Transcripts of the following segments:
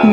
శ్రీ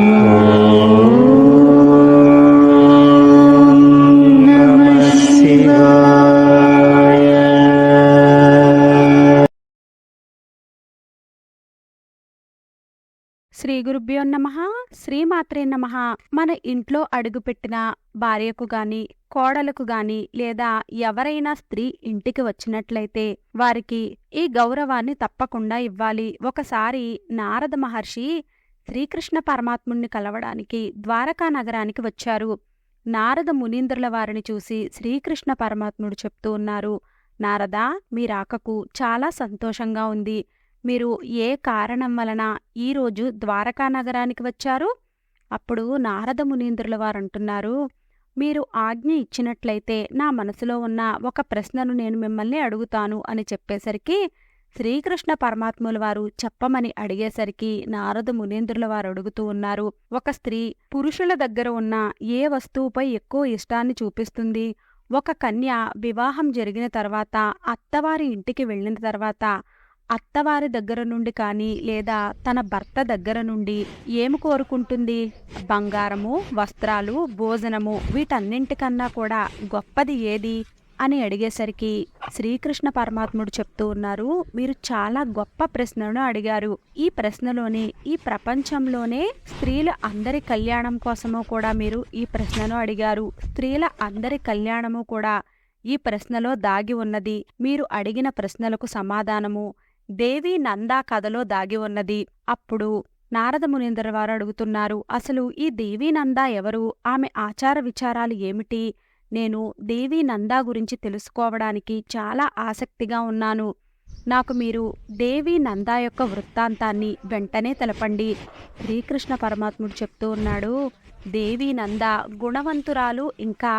గురుభ్యో నమ శ్రీమాత్రే నమ. మన ఇంట్లో అడుగుపెట్టిన భార్యకు గాని కోడలకు గాని లేదా ఎవరైనా స్త్రీ ఇంటికి వచ్చినట్లయితే వారికి ఈ గౌరవాన్ని తప్పకుండా ఇవ్వాలి. ఒకసారి నారద మహర్షి శ్రీకృష్ణ పరమాత్ముణ్ణి కలవడానికి ద్వారకా నగరానికి వచ్చారు. నారద మునీంద్రుల వారిని చూసి శ్రీకృష్ణ పరమాత్ముడు చెప్తూ ఉన్నారు నారద మీ రాకకు చాలా సంతోషంగా ఉంది. మీరు ఏ కారణం వలన ఈరోజు ద్వారకా నగరానికి వచ్చారు? అప్పుడు నారద మునీంద్రుల వారు అంటున్నారు మీరు ఆజ్ఞ ఇచ్చినట్లయితే నా మనసులో ఉన్న ఒక ప్రశ్నను నేను మిమ్మల్ని అడుగుతాను అని చెప్పేసరికి శ్రీకృష్ణ పరమాత్ముల వారు చెప్పమని అడిగేసరికి నారద మునీంద్రుల వారు అడుగుతూ ఉన్నారు ఒక స్త్రీ పురుషుల దగ్గర ఉన్న ఏ వస్తువుపై ఎక్కువ ఇష్టాన్ని చూపిస్తుంది? ఒక కన్య వివాహం జరిగిన తర్వాత అత్తవారి ఇంటికి వెళ్ళిన తర్వాత అత్తవారి దగ్గర నుండి కానీ లేదా తన భర్త దగ్గర నుండి ఏమి కోరుకుంటుంది? బంగారము వస్త్రాలు భోజనము వీటన్నింటికన్నా కూడా గొప్పది ఏది? అని అడిగేసరికి శ్రీకృష్ణ పరమాత్ముడు చెప్తూ ఉన్నారు మీరు చాలా గొప్ప ప్రశ్నను అడిగారు. ఈ ప్రశ్నలోనే ఈ ప్రపంచంలోనే స్త్రీల అందరి కళ్యాణం కోసము కూడా మీరు ఈ ప్రశ్నను అడిగారు. స్త్రీల అందరి కళ్యాణము కూడా ఈ ప్రశ్నలో దాగి ఉన్నది. మీరు అడిగిన ప్రశ్నలకు సమాధానము దేవి నందా కథలో దాగి ఉన్నది. అప్పుడు నారద మునీంద్ర వారు అడుగుతున్నారు అసలు ఈ దేవీ నందా ఎవరు? ఆమె ఆచార విచారాలు ఏమిటి? నేను దేవీ నందా గురించి తెలుసుకోవడానికి చాలా ఆసక్తిగా ఉన్నాను. నాకు మీరు దేవి నందా యొక్క వృత్తాంతాన్ని వెంటనే తెలపండి. శ్రీకృష్ణ పరమాత్ముడు చెప్తూ ఉన్నాడు దేవి నంద గుణవంతురాలు ఇంకా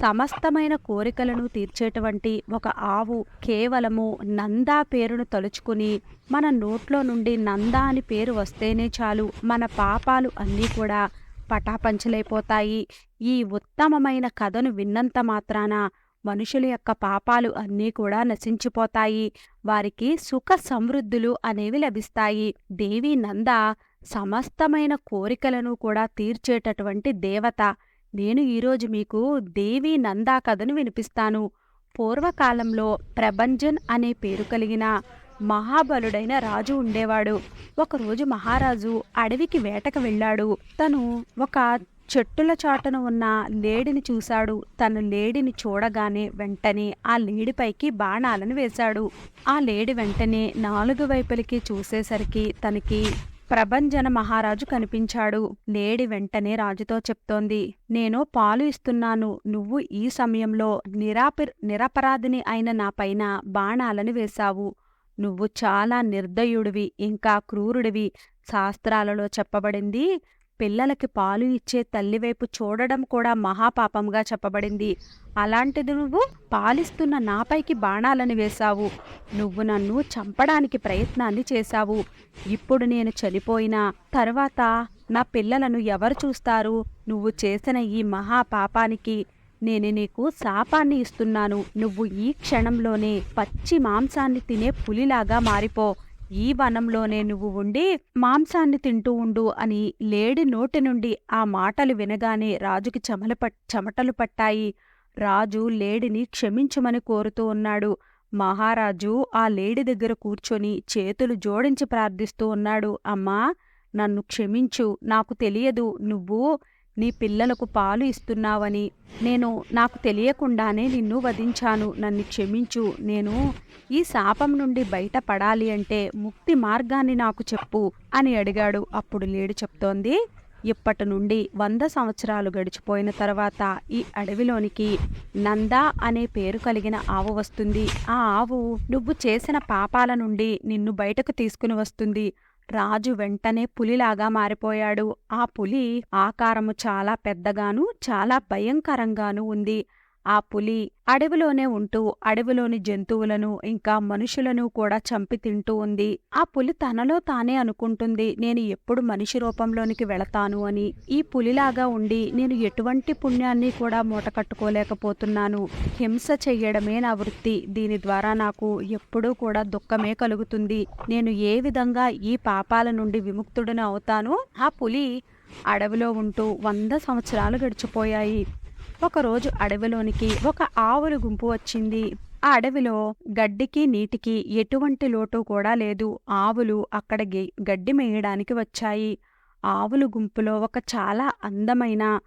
సమస్తమైన కోరికలను తీర్చేటువంటి ఒక ఆవు కేవలము నందా పేరును తలుచుకుని మన నోట్లో నుండి నందా అని పేరు వస్తేనే చాలు మన పాపాలు అన్నీ కూడా పటాపంచలైపోతాయి. ఈ ఉత్తమమైన కథను విన్నంత మాత్రాన మనుషుల యొక్క పాపాలు అన్నీ కూడా నశించిపోతాయి. వారికి సుఖ సమృద్ధులు అనేవి లభిస్తాయి. దేవి నంద సమస్తమైన కోరికలను కూడా తీర్చేటటువంటి దేవత. నేను ఈరోజు మీకు దేవి నందా కథను వినిపిస్తాను. పూర్వకాలంలో ప్రభంజన్ అనే పేరు కలిగిన మహాబలుడైన రాజు ఉండేవాడు. ఒకరోజు మహారాజు అడవికి వేటకు వెళ్ళాడు. తను ఒక చెట్టుల చాటున ఉన్న లేడిని చూశాడు. తను లేడిని చూడగానే వెంటనే ఆ లేడిపైకి బాణాలను వేశాడు. ఆ లేడి వెంటనే నాలుగు వైపులకి చూసేసరికి తనకి ప్రభంజన మహారాజు కనిపించాడు. లేడి వెంటనే రాజుతో చెప్తోంది నేను పాలు ఇస్తున్నాను. నువ్వు ఈ సమయంలో నిరాపి నిరపరాధిని అయిన నా పైన బాణాలను వేశావు. నువ్వు చాలా నిర్దయుడివి ఇంకా క్రూరుడివి. శాస్త్రాలలో చెప్పబడింది పిల్లలకి పాలు ఇచ్చే తల్లివైపు చూడడం కూడా మహాపాపంగా చెప్పబడింది. అలాంటిది నువ్వు పాలిస్తున్న నాపైకి బాణాలను వేశావు. నువ్వు నన్ను చంపడానికి ప్రయత్నాన్ని చేశావు. ఇప్పుడు నేను చనిపోయినా తర్వాత నా పిల్లలను ఎవరు చూస్తారు? నువ్వు చేసిన ఈ మహాపాపానికి నేను నీకు శాపాన్ని ఇస్తున్నాను. నువ్వు ఈ క్షణంలోనే పచ్చి మాంసాన్ని తినే పులిలాగా మారిపో. ఈ వనంలోనే నువ్వు ఉండి మాంసాన్ని తింటూ ఉండు అని లేడి నోటి నుండి ఆ మాటలు వినగానే రాజుకి చెమల పట్ చెమటలు పట్టాయి. రాజు లేడిని క్షమించమని కోరుతూ ఉన్నాడు. మహారాజు ఆ లేడి దగ్గర కూర్చొని చేతులు జోడించి ప్రార్థిస్తూ ఉన్నాడు. అమ్మా నన్ను క్షమించు. నాకు తెలియదు నువ్వు నీ పిల్లలకు పాలు ఇస్తున్నావని నేను నాకు తెలియకుండానే నిన్ను వధించాను. నన్ను క్షమించు. నేను ఈ శాపం నుండి బయటపడాలి అంటే ముక్తి మార్గాన్ని నాకు చెప్పు అని అడిగాడు. అప్పుడు లేడు చెప్తోంది ఇప్పటి నుండి వంద సంవత్సరాలు గడిచిపోయిన తర్వాత ఈ అడవిలోనికి నందా అనే పేరు కలిగిన ఆవు వస్తుంది. ఆ ఆవు నువ్వు చేసిన పాపాల నుండి నిన్ను బయటకు తీసుకుని వస్తుంది. రాజు వెంటనే పులిలాగా మారిపోయాడు. ఆ పులి ఆకారము చాలా పెద్దగాను చాలా భయంకరంగాను ఉంది. ఆ పులి అడవిలోనే ఉంటూ అడవిలోని జంతువులను ఇంకా మనుషులను కూడా చంపి తింటూ ఉంది. ఆ పులి తనలో తానే అనుకుంటుంది నేను ఎప్పుడు మనిషి రూపంలోనికి వెళతాను అని. ఈ పులిలాగా ఉండి నేను ఎటువంటి పుణ్యాన్ని కూడా మూటకట్టుకోలేకపోతున్నాను హింస చెయ్యడమే నా వృత్తి. దీని ద్వారా నాకు ఎప్పుడూ కూడా దుఃఖమే కలుగుతుంది. నేను ఏ విధంగా ఈ పాపాల నుండి విముక్తుడను అవుతాను? ఆ పులి అడవిలో ఉంటూ వంద సంవత్సరాలు గడిచిపోయాయి. ఒకరోజు అడవిలోనికి ఒక ఆవుల గుంపు వచ్చింది. ఆ అడవిలో గడ్డికి నీటికి ఎటువంటి లోటు కూడా లేదు. ఆవులు అక్కడ గడ్డి మేయడానికి వచ్చాయి. ఆవుల గుంపులో ఒక చాలా అందమైన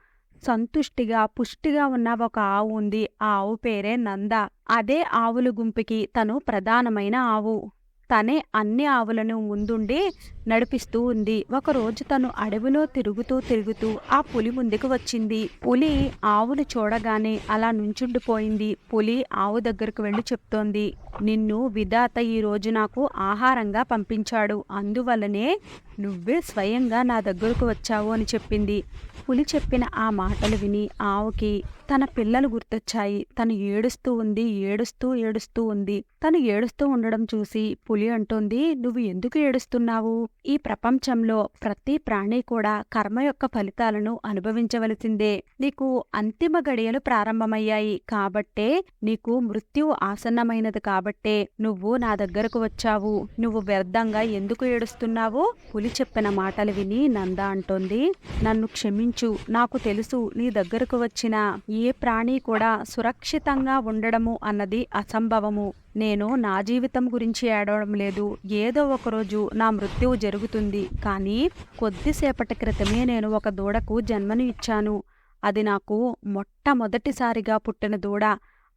సంతుష్టిగా పుష్టిగా ఉన్న ఒక ఆవు ఉంది. ఆ ఆవు పేరే నంద. అదే ఆవుల గుంపుకి తను ప్రధానమైన ఆవు. తనే అన్ని ఆవులను ముందుండి నడిపిస్తూ ఉంది. ఒకరోజు తను అడవిలో తిరుగుతూ తిరుగుతూ ఆ పులి ముందుకు వచ్చింది. పులి ఆవును చూడగానే అలా నుంచుండిపోయింది. పులి ఆవు దగ్గరకు వెళ్ళి చెప్తోంది నిన్ను విధాత ఈ రోజు నాకు ఆహారంగా పంపించాడు. అందువల్లనే నువ్వే స్వయంగా నా దగ్గరకు వచ్చావు అని చెప్పింది. పులి చెప్పిన ఆ మాటలు విని ఆవుకి తన పిల్లలు గుర్తొచ్చాయి. తను ఏడుస్తూ ఉంది ఏడుస్తూ ఏడుస్తూ ఉంది. తను ఏడుస్తూ ఉండడం చూసి పులి అంటోంది నువ్వు ఎందుకు ఏడుస్తున్నావు? ఈ ప్రపంచంలో ప్రతి ప్రాణి కూడా కర్మ యొక్క ఫలితాలను అనుభవించవలసిందే. నీకు అంతిమ గడియలు ప్రారంభమయ్యాయి కాబట్టే నీకు మృత్యువు ఆసన్నమైనది కాబట్టే నువ్వు నా దగ్గరకు వచ్చావు. నువ్వు వ్యర్థంగా ఎందుకు ఏడుస్తున్నావో పులి చెప్పిన మాటలు విని నంద అంటోంది. నన్ను క్షమించు నాకు తెలుసు నీ దగ్గరకు వచ్చిన ఏ ప్రాణి కూడా సురక్షితంగా ఉండడము అన్నది అసంభవము. నేను నా జీవితం గురించి ఏడవడం లేదు. ఏదో ఒకరోజు నా మృత్యువు జరుగుతుంది. కానీ కొద్దిసేపటి క్రితమే నేను ఒక దూడకు జన్మను ఇచ్చాను. అది నాకు మొట్టమొదటిసారిగా పుట్టిన దూడ.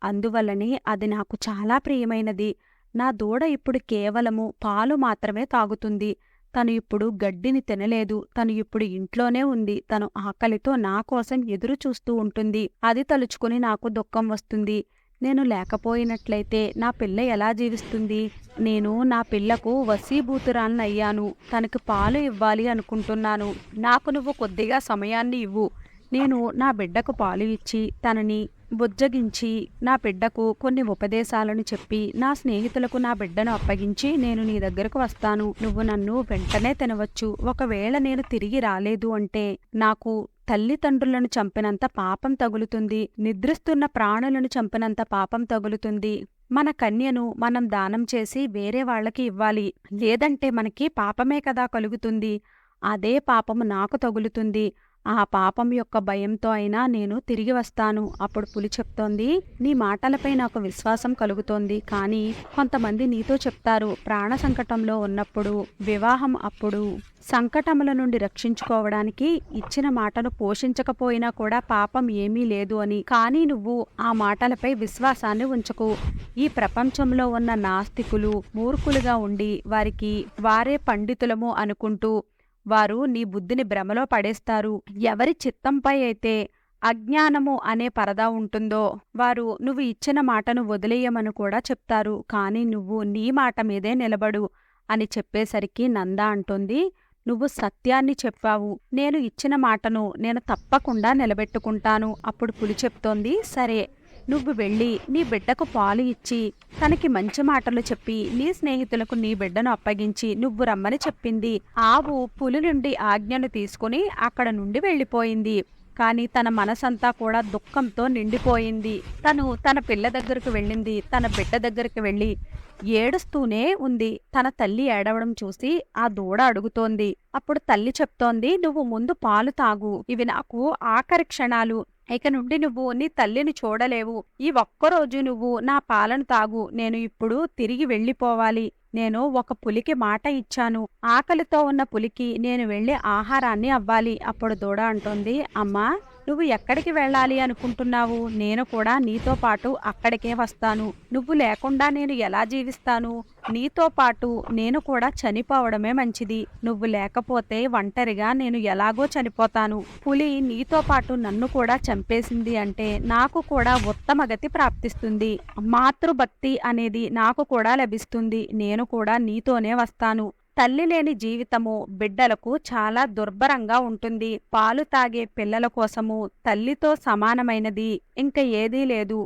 అందువల్లనే అది నాకు చాలా ప్రియమైనది. నా దూడ ఇప్పుడు కేవలము పాలు మాత్రమే తాగుతుంది. తను ఇప్పుడు గడ్డిని తినలేదు. తను ఇప్పుడు ఇంట్లోనే ఉంది. తను ఆకలితో నా కోసం ఎదురు చూస్తూ ఉంటుంది. అది తలుచుకుని నాకు దుఃఖం వస్తుంది. నేను లేకపోయినట్లయితే నా పిల్ల ఎలా జీవిస్తుంది? నేను నా పిల్లకు వసీభూతురాన్ని అయ్యాను తనకు పాలు ఇవ్వాలి అనుకుంటున్నాను. నాకు నువ్వు కొద్దిగా సమయాన్ని ఇవ్వు. నేను నా బిడ్డకు పాలు ఇచ్చి తనని బుజ్జగించి నా బిడ్డకు కొన్ని ఉపదేశాలను చెప్పి నా స్నేహితులకు నా బిడ్డను అప్పగించి నేను నీ దగ్గరకు వస్తాను. నువ్వు నన్ను వెంటనే తినవచ్చు. ఒకవేళ నేను తిరిగి రాలేదు అంటే నాకు తల్లిదండ్రులను చంపినంత పాపం తగులుతుంది. నిద్రిస్తున్న ప్రాణులను చంపినంత పాపం తగులుతుంది. మన కన్యను మనం దానం చేసి వేరే వాళ్ళకి ఇవ్వాలి. లేదంటే మనకి పాపమే కదా కలుగుతుంది. అదే పాపము నాకు తగులుతుంది. ఆ పాపం యొక్క భయంతో అయినా నేను తిరిగి వస్తాను అప్పుడు పులి చెప్తోంది. నీ మాటలపై నాకు విశ్వాసం కలుగుతోంది కానీ కొంతమంది నీతో చెప్తారు ప్రాణ సంకటంలో ఉన్నప్పుడు వివాహం అప్పుడు. సంకటముల నుండి రక్షించుకోవడానికి ఇచ్చిన మాటను పోషించకపోయినా కూడా పాపం ఏమీ లేదు అని. కానీ నువ్వు ఆ మాటలపై విశ్వాసాన్ని ఉంచకు. ఈ ప్రపంచంలో ఉన్న నాస్తికులు మూర్ఖులుగా ఉండి వారికి వారే పండితులము అనుకుంటూ వారు నీ బుద్ధిని భ్రమలో పడేస్తారు. ఎవరి చిత్తంపై అయితే అజ్ఞానము అనే పరదా ఉంటుందో వారు నువ్వు ఇచ్చిన మాటను వదిలేయమని కూడా చెప్తారు. కానీ నువ్వు నీ మాట మీదే నిలబడు అని చెప్పేసరికి నంద అంటుంది. నువ్వు సత్యాన్ని చెప్పావు. నేను ఇచ్చిన మాటను నేను తప్పకుండా నిలబెట్టుకుంటాను. అప్పుడు పులి చెప్తోంది. సరే నువ్వు వెళ్ళి నీ బిడ్డకు పాలు ఇచ్చి తనకి మంచి మాటలు చెప్పి నీ స్నేహితులకు నీ బిడ్డను అప్పగించి నువ్వు రమ్మని చెప్పింది. ఆవు పులి నుండి ఆజ్ఞను తీసుకుని అక్కడ నుండి వెళ్ళిపోయింది. కానీ తన మనసంతా కూడా దుఃఖంతో నిండిపోయింది. తను తన పిల్ల దగ్గరకు వెళ్ళింది. తన బిడ్డ దగ్గరికి వెళ్ళి ఏడుస్తూనే ఉంది. తన తల్లి ఏడవడం చూసి ఆ దూడ అడుగుతోంది. అప్పుడు తల్లి చెప్తోంది నువ్వు ముందు పాలు తాగు. ఇవి నాకు ఆఖరి క్షణాలు. ఇక నుండి నువ్వు నీ తల్లిని చూడలేవు. ఈ ఒక్కరోజు నువ్వు నా పాలను తాగు. నేను ఇప్పుడు తిరిగి వెళ్ళిపోవాలి. నేను ఒక పులికి మాట ఇచ్చాను. ఆకలితో ఉన్న పులికి నేను వెళ్ళి ఆహారాన్ని అవ్వాలి. అప్పుడు దూడ అంటోంది అమ్మా నువ్వు ఎక్కడికి వెళ్ళాలి అనుకుంటున్నావు? నేను కూడా నీతో పాటు అక్కడికే వస్తాను. నువ్వు లేకుండా నేను ఎలా జీవిస్తాను? నీతో పాటు నేను కూడా చనిపోవడమే మంచిది. నువ్వు లేకపోతే ఒంటరిగా నేను ఎలాగో చనిపోతాను. పులి నీతో పాటు నన్ను కూడా చంపేసింది అంటే నాకు కూడా ఉత్తమ గతి ప్రాప్తిస్తుంది. మాతృభక్తి అనేది నాకు కూడా లభిస్తుంది. నేను కూడా నీతోనే వస్తాను. తల్లి లేని జీవితము బిడ్డలకు చాలా దుర్భరంగా ఉంటుంది. పాలు తాగే పిల్లల కోసము తల్లితో సమానమైనది ఇంకా ఏదీ లేదు.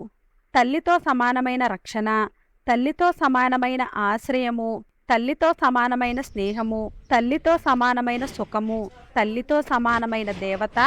తల్లితో సమానమైన రక్షణ తల్లితో సమానమైన ఆశ్రయము తల్లితో సమానమైన స్నేహము తల్లితో సమానమైన సుఖము తల్లితో సమానమైన దేవత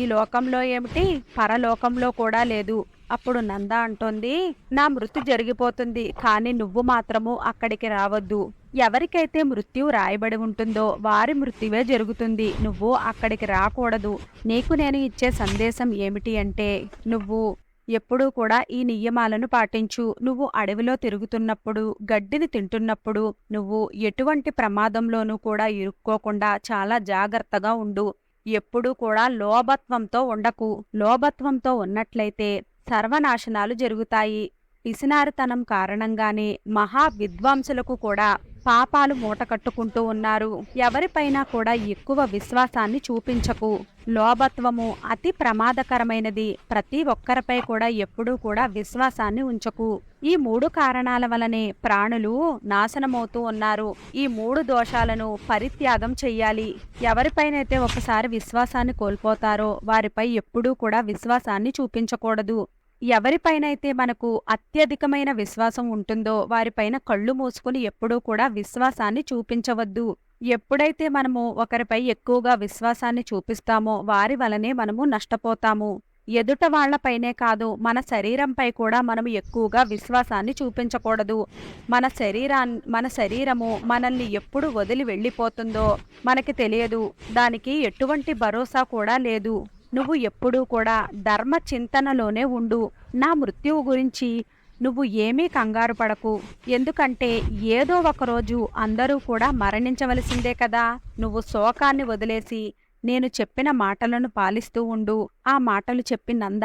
ఈ లోకంలో ఏమిటి? పరలోకంలో కూడా లేదు. అప్పుడు నంద అంటోంది నా మృతి జరిగిపోతుంది కానీ నువ్వు మాత్రము అక్కడికి రావద్దు. ఎవరికైతే మృత్యు రాయబడి ఉంటుందో వారి మృత్యువే జరుగుతుంది. నువ్వు అక్కడికి రాకూడదు. నీకు నేను ఇచ్చే సందేశం ఏమిటి అంటే నువ్వు ఎప్పుడూ కూడా ఈ నియమాలను పాటించు. నువ్వు అడవిలో తిరుగుతున్నప్పుడు గడ్డిని తింటున్నప్పుడు నువ్వు ఎటువంటి ప్రమాదంలోనూ కూడా ఇరుక్కోకుండా చాలా జాగ్రత్తగా ఉండు. ఎప్పుడూ కూడా లోభత్వంతో ఉండకు. లోభత్వంతో ఉన్నట్లయితే సర్వనాశనాలు జరుగుతాయి. పిసినారితనం కారణంగానే మహా విద్వాంసులకు కూడా పాపాలు మూటకట్టుకుంటూ ఉన్నారు. ఎవరిపైనా కూడా ఎక్కువ విశ్వాసాన్ని చూపించకు. లోభత్వము అతి ప్రమాదకరమైనది. ప్రతి ఒక్కరిపై కూడా ఎప్పుడూ కూడా విశ్వాసాన్ని ఉంచకు. ఈ మూడు కారణాల వలనే ప్రాణులు నాశనమవుతూ ఉన్నారు. ఈ మూడు దోషాలను పరిత్యాగం చెయ్యాలి. ఎవరిపైనైతే ఒకసారి విశ్వాసాన్ని కోల్పోతారో వారిపై ఎప్పుడూ కూడా విశ్వాసాన్ని చూపించకూడదు. ఎవరిపైనైతే మనకు అత్యధికమైన విశ్వాసం ఉంటుందో వారిపైన కళ్ళు మూసుకుని ఎప్పుడూ కూడా విశ్వాసాన్ని చూపించవద్దు. ఎప్పుడైతే మనము ఒకరిపై ఎక్కువగా విశ్వాసాన్ని చూపిస్తామో వారి వలనే మనము నష్టపోతాము. ఎదుట వాళ్ళపైనే కాదు మన శరీరంపై కూడా మనం ఎక్కువగా విశ్వాసాన్ని చూపించకూడదు. మన శరీరాన్ని మన శరీరము మనల్ని ఎప్పుడు వదిలి వెళ్ళిపోతుందో మనకి తెలియదు. దానికి ఎటువంటి భరోసా కూడా లేదు. నువ్వు ఎప్పుడూ కూడా ధర్మ చింతనలోనే ఉండు. నా మృత్యువు గురించి నువ్వు ఏమీ కంగారు పడకు. ఎందుకంటే ఏదో ఒకరోజు అందరూ కూడా మరణించవలసిందే కదా. నువ్వు శోకాన్ని వదిలేసి నేను చెప్పిన మాటలను పాలిస్తూ ఉండు. ఆ మాటలు చెప్పి నంద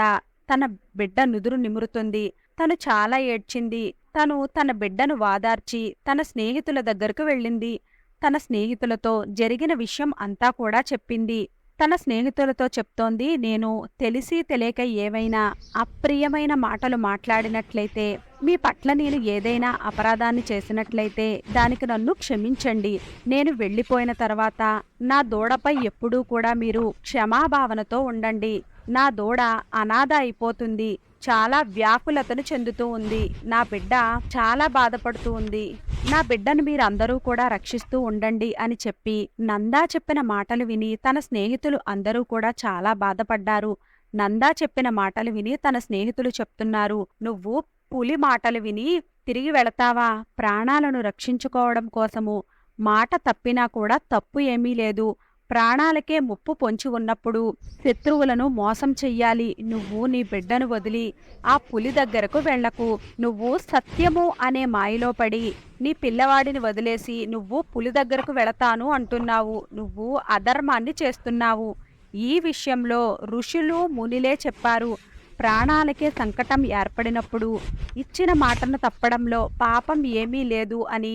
తన బిడ్డ నుదురు నిమురుతుంది. తను చాలా ఏడ్చింది. తను తన బిడ్డను వాదార్చి తన స్నేహితుల దగ్గరకు వెళ్ళింది. తన స్నేహితులతో జరిగిన విషయం అంతా కూడా చెప్పింది. తన స్నేహితులతో చెప్తోంది నేను తెలిసి తెలియక ఏవైనా అప్రియమైన మాటలు మాట్లాడినట్లయితే మీ పట్ల నేను ఏదైనా అపరాధాన్ని చేసినట్లయితే దానికి నన్ను క్షమించండి. నేను వెళ్ళిపోయిన తర్వాత నా దూడపై ఎప్పుడూ కూడా మీరు క్షమాభావనతో ఉండండి. నా దూడ అనాథ అయిపోతుంది. చాలా వ్యాకులతను చెందుతూ ఉంది. నా బిడ్డ చాలా బాధపడుతూ ఉంది. నా బిడ్డను మీరందరూ కూడా రక్షిస్తూ ఉండండి అని చెప్పి నందా చెప్పిన మాటలు విని తన స్నేహితులు అందరూ కూడా చాలా బాధపడ్డారు. నందా చెప్పిన మాటలు విని తన స్నేహితులు చెప్తున్నారు నువ్వు పులి మాటలు విని తిరిగి వెళతావా? ప్రాణాలను రక్షించుకోవడం కోసము. మాట తప్పినా కూడా తప్పు ఏమీ లేదు. ప్రాణాలకే ముప్పు పొంచి ఉన్నప్పుడు శత్రువులను మోసం చెయ్యాలి. నువ్వు నీ బిడ్డను వదిలి ఆ పులి దగ్గరకు వెళ్ళకు నువ్వు సత్యము అనే మాయలో పడి నీ పిల్లవాడిని వదిలేసి నువ్వు పులి దగ్గరకు వెళతాను అంటున్నావు. నువ్వు అధర్మాన్ని చేస్తున్నావు. ఈ విషయంలో ఋషులు మునిలే చెప్పారు. ప్రాణాలకే సంకటం ఏర్పడినప్పుడు ఇచ్చిన మాటను తప్పడంలో పాపం ఏమీ లేదు అని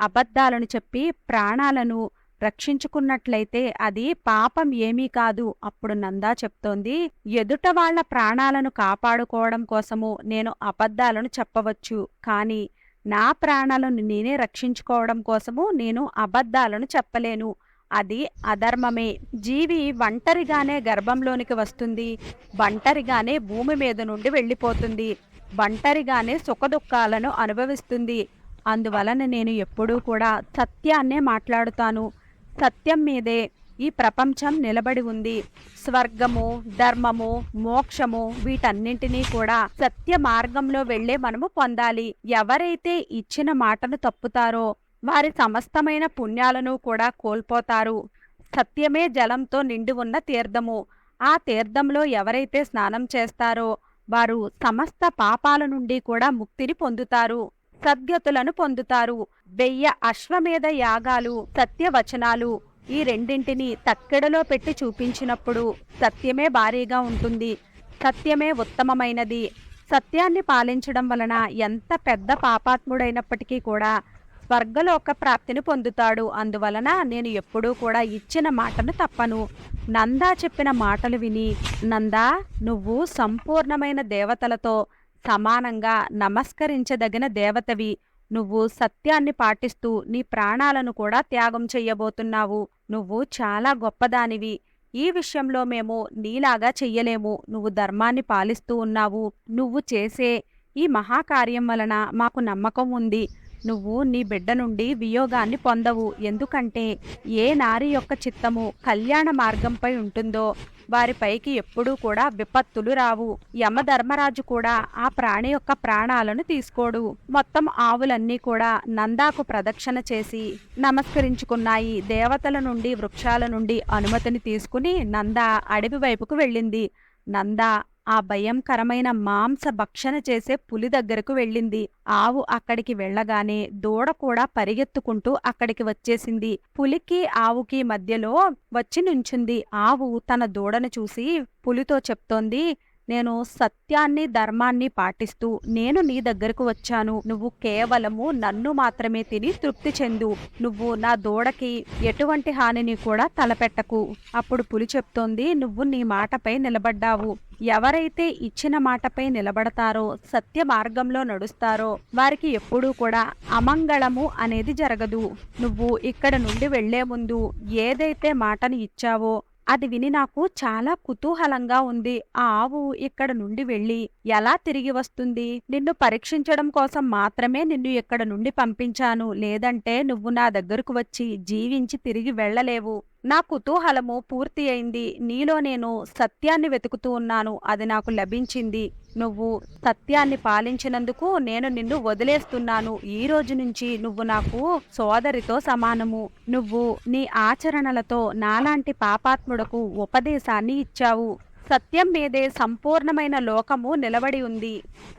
అబద్ధాలను చెప్పి ప్రాణాలను రక్షించుకున్నట్లయితే అది పాపం ఏమీ కాదు అప్పుడు నందా చెప్తోంది. ఎదుట వాళ్ళ ప్రాణాలను కాపాడుకోవడం కోసము నేను అబద్ధాలను చెప్పవచ్చు. కానీ నా ప్రాణాలను నేనే రక్షించుకోవడం కోసము నేను అబద్ధాలను చెప్పలేను. అది అధర్మమే. జీవి ఒంటరిగానే గర్భంలోనికి వస్తుంది. ఒంటరిగానే భూమి మీద నుండి వెళ్ళిపోతుంది. ఒంటరిగానే సుఖదుఖాలను అనుభవిస్తుంది. అందువలన నేను ఎప్పుడూ కూడా సత్యాన్నే మాట్లాడుతాను. సత్యం మీదే ఈ ప్రపంచం నిలబడి ఉంది. స్వర్గము ధర్మము మోక్షము వీటన్నింటినీ కూడా సత్య మార్గంలో వెళ్ళే మనము పొందాలి. ఎవరైతే ఇచ్చిన మాటను తప్పుతారో వారి సమస్తమైన పుణ్యాలను కూడా కోల్పోతారు. సత్యమే జలంతో నిండి ఉన్న తీర్థము. ఆ తీర్థంలో ఎవరైతే స్నానం చేస్తారో వారు సమస్త పాపాల నుండి కూడా ముక్తిని పొందుతారు. సద్గతులను పొందుతారు. వెయ్య అశ్వమేధ యాగాలు సత్యవచనాలు ఈ రెండింటిని తక్కెడలో పెట్టి చూపించినప్పుడు సత్యమే భారీగా ఉంటుంది. సత్యమే ఉత్తమమైనది. సత్యాన్ని పాలించడం వలన ఎంత పెద్ద పాపాత్ముడైనప్పటికీ కూడా స్వర్గలోక ప్రాప్తిని పొందుతాడు. అందువలన నేను ఎప్పుడూ కూడా ఇచ్చిన మాటను తప్పను. నందా చెప్పిన మాటలు విని నందా నువ్వు సంపూర్ణమైన దేవతలతో సమానంగా నమస్కరించదగిన దేవతవి. నువ్వు సత్యాన్ని పాటిస్తూ నీ ప్రాణాలను కూడా త్యాగం చెయ్యబోతున్నావు నువ్వు చాలా గొప్పదానివి. ఈ విషయంలో మేము నీలాగా చెయ్యలేము. నువ్వు ధర్మాన్ని పాలిస్తూ ఉన్నావు. నువ్వు చేసే ఈ మహాకార్యం వలన మాకు నమ్మకం ఉంది. నువ్వు నీ బిడ్డ నుండి వియోగాన్ని పొందవు. ఎందుకంటే ఏ నారి యొక్క చిత్తము కళ్యాణ మార్గంపై ఉంటుందో వారిపైకి ఎప్పుడూ కూడా విపత్తులు రావు. యమధర్మరాజు కూడా ఆ ప్రాణి యొక్క ప్రాణాలను తీసుకోడు. మొత్తం ఆవులన్నీ కూడా నందాకు ప్రదక్షిణ చేసి నమస్కరించుకున్నాయి. దేవతల నుండి వృక్షాల నుండి అనుమతిని తీసుకుని నంద అడవి వైపుకు వెళ్ళింది. నంద ఆ భయంకరమైన మాంస భక్షణ చేసే పులి దగ్గరకు వెళ్ళింది. ఆవు అక్కడికి వెళ్ళగానే దూడ కూడా పరిగెత్తుకుంటూ అక్కడికి వచ్చేసింది. పులికి ఆవుకి మధ్యలో వచ్చి నుంచుంది. ఆవు తన దూడను చూసి పులితో చెప్తోంది నేను సత్యాన్ని ధర్మాన్ని పాటిస్తూ నేను నీ దగ్గరకు వచ్చాను. నువ్వు కేవలము నన్ను మాత్రమే తిని తృప్తి చెందు. నువ్వు నా దూడకి ఎటువంటి హానిని కూడా తలపెట్టకు. అప్పుడు పులి చెప్తోంది నువ్వు నీ మాటపై నిలబడ్డావు. ఎవరైతే ఇచ్చిన మాటపై నిలబడతారో సత్య మార్గంలో నడుస్తారో వారికి ఎప్పుడూ కూడా అమంగళము అనేది జరగదు. నువ్వు ఇక్కడ నుండి వెళ్ళే ముందు ఏదైతే మాటని ఇచ్చావో అది విని నాకు చాలా కుతూహలంగా ఉంది. ఆ ఆవు ఇక్కడ నుండి వెళ్ళి ఎలా తిరిగి వస్తుంది? నిన్ను పరీక్షించడం కోసం మాత్రమే నిన్ను ఇక్కడ నుండి పంపించాను. లేదంటే నువ్వు నా దగ్గరకు వచ్చి జీవించి తిరిగి వెళ్ళలేవు. నా కుతూహలము పూర్తి అయింది. నీలో నేను సత్యాన్ని వెతుకుతూ ఉన్నాను. అది నాకు లభించింది. నువ్వు సత్యాన్ని పాలించినందుకు నేను నిన్ను వదిలేస్తున్నాను. ఈ రోజు నుంచి నువ్వు నాకు సోదరితో సమానము. నువ్వు నీ ఆచరణలతో నాలాంటి పాపాత్ముడకు ఉపదేశాన్ని ఇచ్చావు. సత్యం మీదే సంపూర్ణమైన లోకము నిలబడి ఉంది.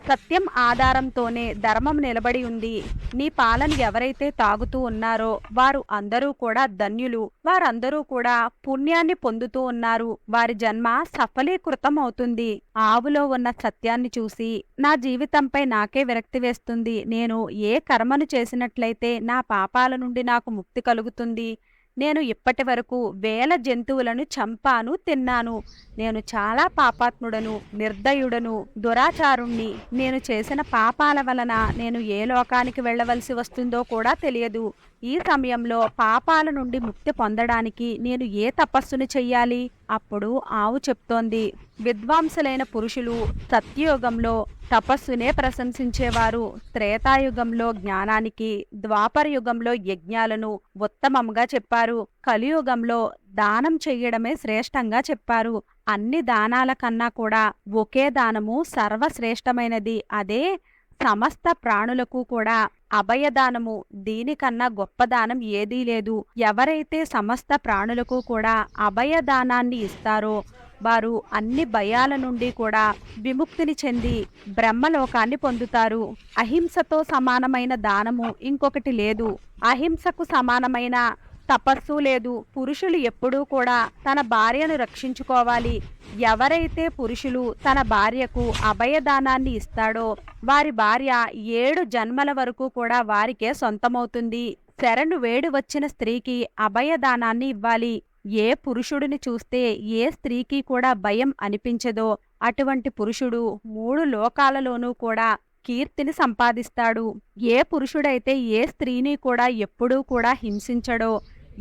సత్యం ఆధారంతోనే ధర్మం నిలబడి ఉంది. నీ పాలన ఎవరైతే తాగుతూ ఉన్నారో వారు అందరూ కూడా ధన్యులు. వారందరూ కూడా పుణ్యాన్ని పొందుతూ ఉన్నారు. వారి జన్మ సఫలీకృతం అవుతుంది ఆవులో ఉన్న సత్యాన్ని చూసి నా జీవితంపై నాకే విరక్తి వేస్తుంది. నేను ఏ కర్మను చేసినట్లయితే నా పాపాల నుండి నాకు ముక్తి కలుగుతుంది. నేను ఇప్పటి వరకు వేల జంతువులను చంపాను తిన్నాను. నేను చాలా పాపాత్ముడను నిర్దయుడను దురాచారుణ్ణి. నేను చేసిన పాపాల వలన నేను ఏ లోకానికి వెళ్ళవలసి వస్తుందో కూడా తెలియదు. ఈ సమయంలో పాపాల నుండి ముక్తి పొందడానికి నేను ఏ తపస్సును చెయ్యాలి? అప్పుడు ఆవు చెప్తోంది విద్వాంసులైన పురుషులు సత్యయుగంలో తపస్సునే ప్రశంసించేవారు. త్రేతాయుగంలో జ్ఞానానికి ద్వాపర యుగంలో యజ్ఞాలను ఉత్తమంగా చెప్పారు. కలియుగంలో దానం చెయ్యడమే శ్రేష్టంగా చెప్పారు. అన్ని దానాల కన్నా కూడా ఒకే దానము సర్వశ్రేష్టమైనది. అదే సమస్త ప్రాణులకు కూడా అభయదానము. దీనికన్నా గొప్ప దానం ఏదీ లేదు. ఎవరైతే సమస్త ప్రాణులకు కూడా అభయదానాన్ని ఇస్తారో వారు అన్ని భయాల నుండి కూడా విముక్తిని చెంది బ్రహ్మలోకాన్ని పొందుతారు. అహింసతో సమానమైన దానము ఇంకొకటి లేదు. అహింసకు సమానమైన తపస్సు లేదు. పురుషులు ఎప్పుడూ కూడా తన భార్యను రక్షించుకోవాలి. ఎవరైతే పురుషులు తన భార్యకు అభయదానాన్ని ఇస్తాడో వారి భార్య ఏడు జన్మల వరకు కూడా వారికే సొంతమవుతుంది. శరణు వేడు వచ్చిన స్త్రీకి అభయదానాన్ని ఇవ్వాలి. ఏ పురుషుడిని చూస్తే ఏ స్త్రీకి కూడా భయం అనిపించదో అటువంటి పురుషుడు మూడు లోకాలలోనూ కూడా కీర్తిని సంపాదిస్తాడు. ఏ పురుషుడైతే ఏ స్త్రీని కూడా ఎప్పుడూ కూడా హింసించడో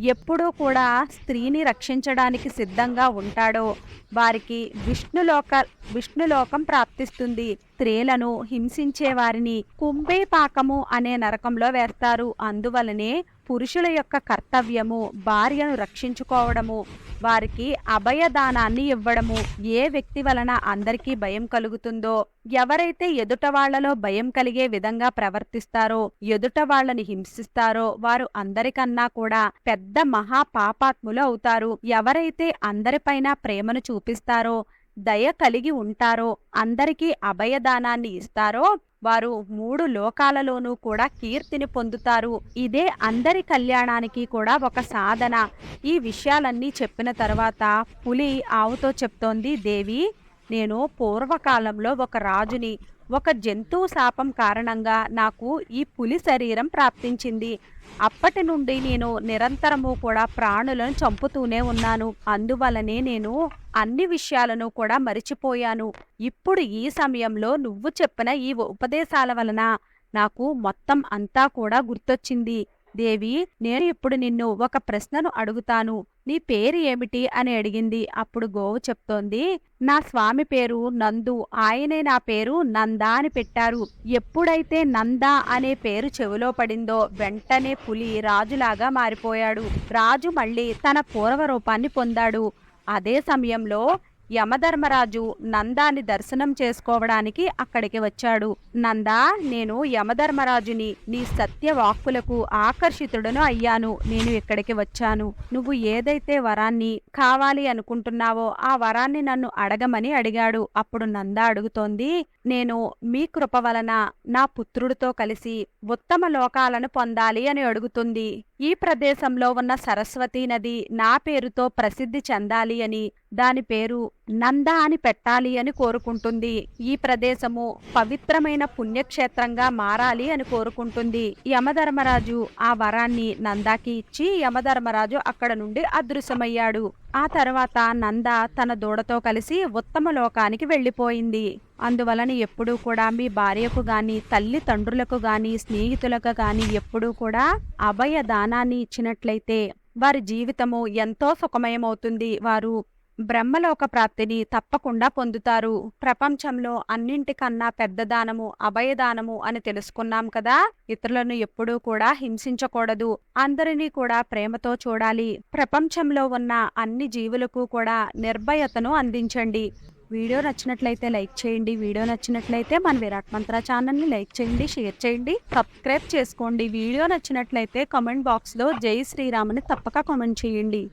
ఎప్పుడూ కూడా స్త్రీని రక్షించడానికి సిద్ధంగా ఉంటాడో వారికి విష్ణులోక విష్ణులోకం ప్రాప్తిస్తుంది. స్త్రీలను హింసించే వారిని కుంభీపాకము అనే నరకంలో వేస్తారు. అందువలనే పురుషుల యొక్క కర్తవ్యము భార్యను రక్షించుకోవడము వారికి అభయదానాన్ని ఇవ్వడము ఏ వ్యక్తి వలన అందరికీ భయం కలుగుతుందో ఎవరైతే ఎదుట వాళ్ళలో భయం కలిగే విధంగా ప్రవర్తిస్తారో ఎదుట వాళ్ళని హింసిస్తారో వారు అందరికన్నా కూడా పెద్ద మహా పాపాత్ములు అవుతారు. ఎవరైతే అందరిపైన ప్రేమను చూపిస్తారో దయ కలిగి ఉంటారో అందరికీ అభయదానాన్ని ఇస్తారో వారు మూడు లోకాలలోనూ కూడా కీర్తిని పొందుతారు. ఇదే అందరి కళ్యాణానికి కూడా ఒక సాధన. ఈ విషయాలన్నీ చెప్పిన తర్వాత పులి ఆవుతో చెప్తోంది దేవి నేను పూర్వకాలంలో ఒక రాజుని ఒక జంతువు శాపం కారణంగా నాకు ఈ పులి శరీరం ప్రాప్తించింది. అప్పటి నుండి నేను నిరంతరము కూడా ప్రాణులను చంపుతూనే ఉన్నాను. అందువలనే నేను అన్ని విషయాలను కూడా మరిచిపోయాను. ఇప్పుడు ఈ సమయంలో నువ్వు చెప్పిన ఈ ఉపదేశాల వలన నాకు మొత్తం అంతా కూడా గుర్తొచ్చింది. దేవి నేను ఇప్పుడు నిన్ను ఒక ప్రశ్నను అడుగుతాను. నీ పేరు ఏమిటి? అని అడిగింది. అప్పుడు గోవు చెప్తోంది నా స్వామి పేరు నందు. ఆయనే నా పేరు నందా అని పెట్టారు. ఎప్పుడైతే నందా అనే పేరు చెవిలో పడిందో వెంటనే పులి రాజులాగా మారిపోయాడు. రాజు మళ్ళీ తన పూర్వ రూపాన్ని పొందాడు. అదే సమయంలో యమధర్మరాజు నందాని దర్శనం చేసుకోవడానికి అక్కడికి వచ్చాడు. నందా నేను యమధర్మరాజుని నీ సత్య వాక్కులకు ఆకర్షితుడను అయ్యాను. నేను ఇక్కడికి వచ్చాను. నువ్వు ఏదైతే వరాన్ని కావాలి అనుకుంటున్నావో ఆ వరాన్ని నన్ను అడగమని అడిగాడు. అప్పుడు నందా అడుగుతోంది నేను మీ కృప వలన నా పుత్రుడితో కలిసి ఉత్తమ లోకాలను పొందాలి అని అడుగుతుంది. ఈ ప్రదేశంలో ఉన్న సరస్వతీ నది నా పేరుతో ప్రసిద్ధి చెందాలి అని దాని పేరు నంద అని పెట్టాలి అని కోరుకుంటుంది. ఈ ప్రదేశము పవిత్రమైన పుణ్యక్షేత్రంగా మారాలి అని కోరుకుంటుంది. యమధర్మరాజు ఆ వరాన్ని నందాకి ఇచ్చి యమధర్మరాజు అక్కడ నుండి అదృశ్యమయ్యాడు. ఆ తర్వాత నంద తన దూడతో కలిసి ఉత్తమ లోకానికి వెళ్ళిపోయింది. అందువలన ఎప్పుడూ కూడా మీ భార్యకు గాని తల్లిదండ్రులకు గాని స్నేహితులకు గాని ఎప్పుడూ కూడా అభయ దానాన్ని ఇచ్చినట్లయితే వారి జీవితము ఎంతో సుఖమయమవుతుంది వారు. బ్రహ్మలోక ప్రాప్తిని తప్పకుండా పొందుతారు. ప్రపంచంలో అన్నింటికన్నా పెద్ద దానము అభయదానము అని తెలుసుకున్నాం కదా. ఇతరులను ఎప్పుడూ కూడా హింసించకూడదు. అందరినీ కూడా ప్రేమతో చూడాలి. ప్రపంచంలో ఉన్న అన్ని జీవులకు కూడా నిర్భయతను అందించండి. వీడియో నచ్చినట్లయితే లైక్ చేయండి. వీడియో నచ్చినట్లయితే మన విరాట్ మంత్ర ఛానల్ని లైక్ చేయండి షేర్ చేయండి సబ్స్క్రైబ్ చేసుకోండి. వీడియో నచ్చినట్లయితే కామెంట్ బాక్స్లో జై శ్రీరామ్ని తప్పక కామెంట్ చేయండి.